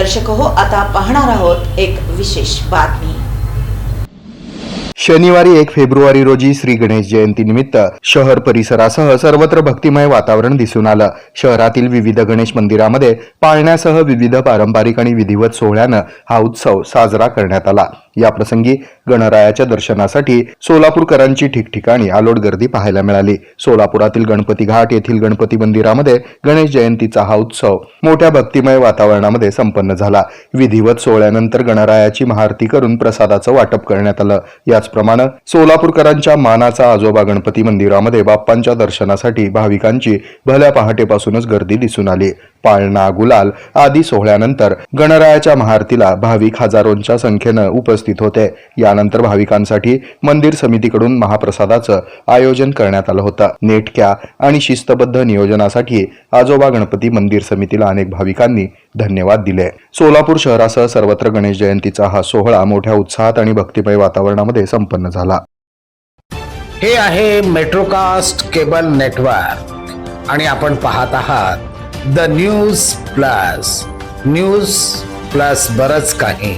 दर्शक हो आता पाहणार आहोत एक विशेष बातमी. शनिवारी एक फेब्रुवारी रोजी श्री गणेश जयंती निमित्त शहर परिसरासह सर्वत्र भक्तिमय वातावरण दिसून आलं. शहरातील विविध गणेश मंदिरामध्ये पाळण्यासह विविध पारंपरिक आणि विधिवत सोहळ्यानं हा उत्सव साजरा करण्यात आला. या प्रसंगी गणरायाच्या दर्शनासाठी सोलापूरकरांची ठिकठिकाणी आलोट गर्दी पाहायला मिळाली. सोलापुरातील गणपती घाट येथील गणपती मंदिरामध्ये गणेश जयंतीचा हा उत्सव मोठ्या भक्तिमय वातावरणामध्ये संपन्न झाला. विधिवत सोहळ्यानंतर गणरायाची महाआरती करून प्रसादाचं वाटप करण्यात आलं. याचप्रमाणे सोलापूरकरांच्या मानाचा आजोबा गणपती मंदिरामध्ये बाप्पांच्या दर्शनासाठी भाविकांची भल्या पहाटेपासूनच गर्दी दिसून आली. पाळणा गुलाल आदी सोहळ्यानंतर गणरायाच्या महाआरतीला भाविक हजारोंच्या संख्येनं उपस्थित उपस्थित होते. यानंतर भाविकांसाठी मंदिर समितीकडून महाप्रसादाचं आयोजन करण्यात आलं होतं. नेटक्या आणि शिस्तबद्ध नियोजनासाठी आजोबा गणपती मंदिर समितीला अनेक भाविकांनी धन्यवाद दिले. सोलापूर शहरासह सर्वत्र गणेश जयंतीचा हा सोहळा मोठ्या उत्साहात आणि भक्तिमय वातावरणामध्ये संपन्न झाला. हे आहे मेट्रोकास्ट केबल नेटवर्क आणि आपण पाहत आहात the news plus. News plus बरच काही.